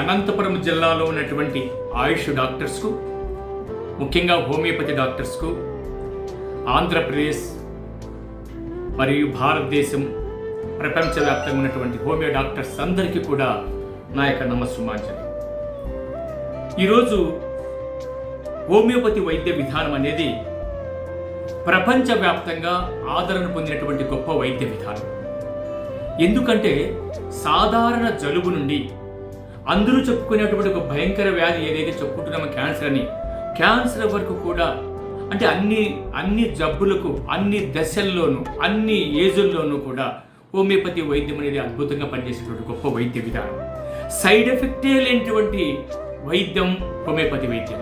అనంతపురం జిల్లాలో ఉన్నటువంటి ఆయుష్ డాక్టర్స్కు ముఖ్యంగా హోమియోపతి డాక్టర్స్కు ఆంధ్రప్రదేశ్ మరియు భారతదేశం ప్రపంచవ్యాప్తంగా ఉన్నటువంటి హోమియో డాక్టర్స్ అందరికీ కూడా నా యొక్క నమస్సుమాంజలి. ఈరోజు హోమియోపతి వైద్య విధానం అనేది ప్రపంచవ్యాప్తంగా ఆదరణ పొందినటువంటి గొప్ప వైద్య విధానం. ఎందుకంటే సాధారణ జలుబు నుండి అందరూ చెప్పుకునేటువంటి ఒక భయంకర వ్యాధి ఏదైతే చెప్పుకుంటున్నామో క్యాన్సర్ అని క్యాన్సర్ వరకు కూడా అంటే అన్ని అన్ని జబ్బులకు అన్ని దశల్లోనూ అన్ని ఏజుల్లోనూ కూడా హోమియోపతి వైద్యం అనేది అద్భుతంగా పనిచేసేటువంటి గొప్ప వైద్య విధానం. సైడ్ ఎఫెక్టే లేనటువంటి వైద్యం హోమియోపతి వైద్యం.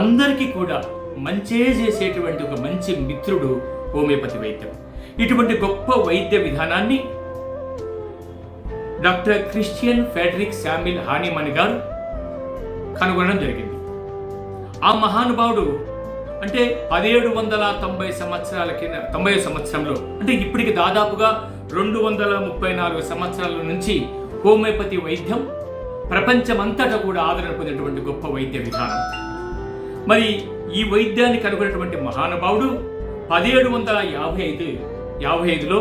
అందరికీ కూడా మంచే చేసేటువంటి ఒక మంచి మిత్రుడు హోమియోపతి వైద్యం. ఇటువంటి గొప్ప వైద్య విధానాన్ని doctor Christian Frederick Samuel Hahnemann గారు కనుగొనడం జరిగింది. ఆ మహానుభావుడు అంటే పదిహేడు వందల తొంభై సంవత్సరాల కింద తొంభై సంవత్సరంలో అంటే ఇప్పటికి దాదాపుగా రెండు వందల ముప్పై నాలుగు సంవత్సరాల నుంచి హోమియోపతి వైద్యం ప్రపంచమంతటా కూడా ఆదరణ పొందినటువంటి గొప్ప వైద్య విధానం. మరి ఈ వైద్యాన్ని కనుగొన్నటువంటి మహానుభావుడు పదిహేడు వందల యాభై ఐదు యాభై ఐదులో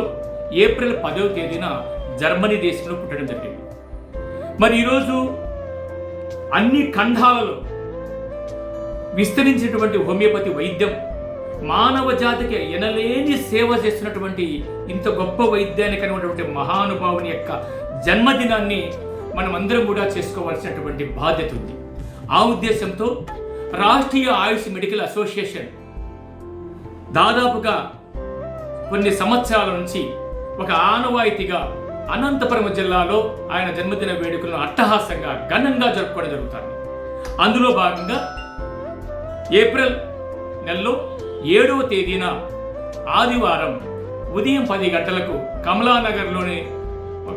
ఏప్రిల్ పదవ తేదీన జర్మనీ దేశంలో పుట్టడం జరిగింది. మరి ఈరోజు అన్ని ఖండాలలో విస్తరించినటువంటి హోమియోపతి వైద్యం మానవ జాతికి ఎనలేని సేవ చేస్తున్నటువంటి ఇంత గొప్ప వైద్యాన్ని కనుగొన్నటువంటి మహానుభావుని యొక్క జన్మదినాన్ని మనం అందరం కూడా చేసుకోవాల్సినటువంటి బాధ్యత ఉంది. ఆ ఉద్దేశంతో రాష్ట్రీయ ఆయుష్ మెడికల్ అసోసియేషన్ దాదాపుగా కొన్ని సంవత్సరాల నుంచి ఒక ఆనవాయితీగా అనంతపురం జిల్లాలో ఆయన జన్మదిన వేడుకలను అట్టహాసంగా ఘనంగా జరుపుకోవడం జరుగుతుంది. అందులో భాగంగా ఏప్రిల్ నెలలో ఏడవ తేదీన ఆదివారం ఉదయం పది గంటలకు కమలానగర్లోని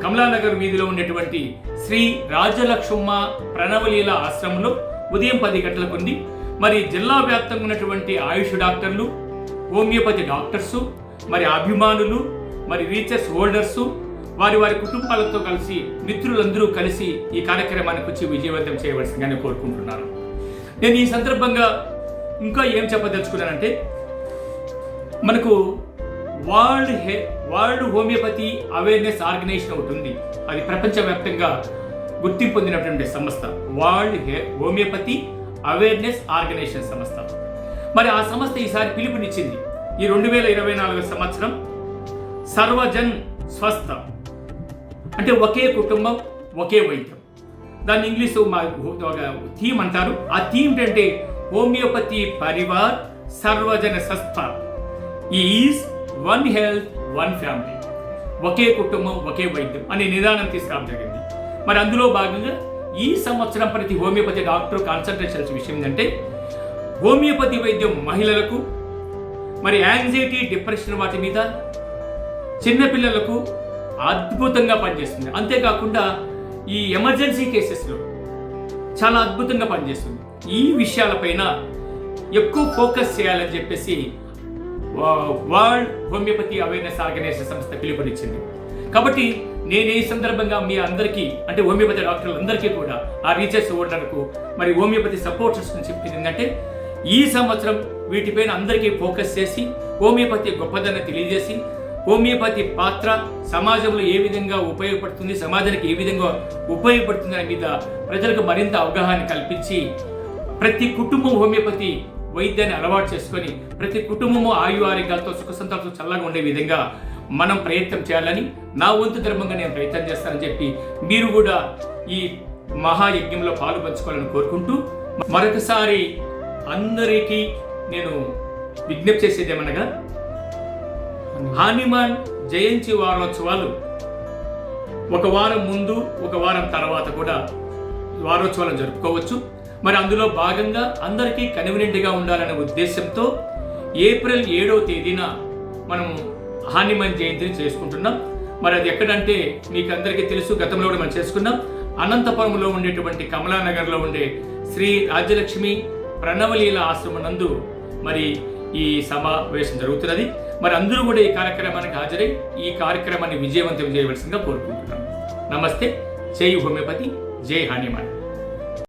కమలానగర్ వీధిలో ఉండేటువంటి శ్రీ రాజలక్ష్మ ప్రణవలీల ఆశ్రమంలో ఉదయం పది గంటలకు ఉంది. మరి జిల్లా వ్యాప్తంగా ఉన్నటువంటి ఆయుష్ డాక్టర్లు హోమియోపతి డాక్టర్సు మరి అభిమానులు మరి రీచెస్ హోల్డర్సు వారి వారి కుటుంబాలతో కలిసి మిత్రులందరూ కలిసి ఈ కార్యక్రమానికి వచ్చి విజయవంతం చేయవలసిందని కోరుకుంటున్నాను. నేను ఈ సందర్భంగా ఇంకా ఏం చెప్పదలుచుకున్నానంటే మనకు వరల్డ్ హె వరల్డ్ హోమియోపతి అవేర్నెస్ ఆర్గనైజేషన్ ఒకటి ఉంది. అది ప్రపంచవ్యాప్తంగా గుర్తింపు పొందినటువంటి సంస్థ. వరల్డ్ హే హోమియోపతి అవేర్నెస్ ఆర్గనైజేషన్ సంస్థ. మరి ఆ సంస్థ ఈసారి పిలుపునిచ్చింది. ఈ రెండు వేల ఇరవై నాలుగు సంవత్సరం సర్వజన్ స్వస్థ అంటే ఒకే కుటుంబం ఒకే వైద్యం. దాన్ని ఇంగ్లీష్ మా ఒక థీమ్ అంటారు. ఆ థీమ్ ఏంటంటే హోమియోపతి పరివార్ సర్వజన సంస్థ. Is one health one family ఒకే కుటుంబం ఒకే వైద్యం అనే నిదానం తీసుకురావడం జరిగింది. మరి అందులో భాగంగా ఈ సంవత్సరం ప్రతి హోమియోపతి డాక్టర్ కాన్సన్ట్రేషన్స్ విషయం ఏంటంటే హోమియోపతి వైద్యం మహిళలకు మరి యాంగ్జైటీ డిప్రెషన్ వాటి మీద చిన్నపిల్లలకు అద్భుతంగా పనిచేస్తుంది. అంతేకాకుండా ఈ ఎమర్జెన్సీ కేసెస్లో చాలా అద్భుతంగా పనిచేస్తుంది. ఈ విషయాలపైన ఎక్కువ ఫోకస్ చేయాలని చెప్పేసి వరల్డ్ హోమియోపతి అవేర్నెస్ ఆర్గనైజేషన్ సంస్థ పిలుపునిచ్చింది. కాబట్టి నేను ఈ సందర్భంగా మీ అందరికీ అంటే హోమియోపతి డాక్టర్లందరికీ కూడా ఆ రీసెర్చ్ ఓడర్లకు మరి హోమియోపతి సపోర్టర్స్ నుంచి చెప్పింది ఏంటంటే ఈ సంవత్సరం వీటిపైన అందరికీ ఫోకస్ చేసి హోమియోపతి గొప్పదనం తెలియజేసి హోమియోపతి పాత్ర సమాజంలో ఏ విధంగా ఉపయోగపడుతుంది సమాజానికి ఏ విధంగా ఉపయోగపడుతుంది అనే మీద ప్రజలకు మరింత అవగాహన కల్పించి ప్రతి కుటుంబం హోమియోపతి వైద్యాన్ని అలవాటు చేసుకొని ప్రతి కుటుంబము ఆయు ఆరోగ్యాలతో సుఖ సంతోషాలతో చల్లగా ఉండే విధంగా మనం ప్రయత్నం చేయాలని నా వంతు ధర్మంగా నేను ప్రయత్నం చేస్తానని చెప్పి మీరు కూడా ఈ మహాయజ్ఞంలో పాలు పంచుకోవాలని కోరుకుంటూ మరొకసారి అందరికీ నేను విజ్ఞప్తి చేసేది ఏమనగా హానిమాన్ జయంతి వారోత్సవాలు. ఒక వారం ముందు ఒక వారం తర్వాత కూడా వారోత్సవాలు జరుపుకోవచ్చు. మరి అందులో భాగంగా అందరికీ కన్వీనియంట్గా ఉండాలనే ఉద్దేశంతో ఏప్రిల్ ఏడవ తేదీన మనము హానిమన్ జయంతిని చేసుకుంటున్నాం. మరి అది ఎక్కడంటే మీకు అందరికీ తెలుసు గతంలో కూడా మనం చేసుకున్నాం. అనంతపురంలో ఉండేటువంటి కమలానగర్లో ఉండే శ్రీ రాజ్యలక్ష్మి ప్రణవలీల ఆశ్రమం నందు మరి ఈ సమావేశం జరుగుతున్నది. మరి అందరూ కూడా ఈ కార్యక్రమానికి హాజరై ఈ కార్యక్రమాన్ని విజయవంతం చేయవలసిందిగా కోరుకుంటున్నాను నమస్తే. జై హోమియోపతి. జై హానిమాన్.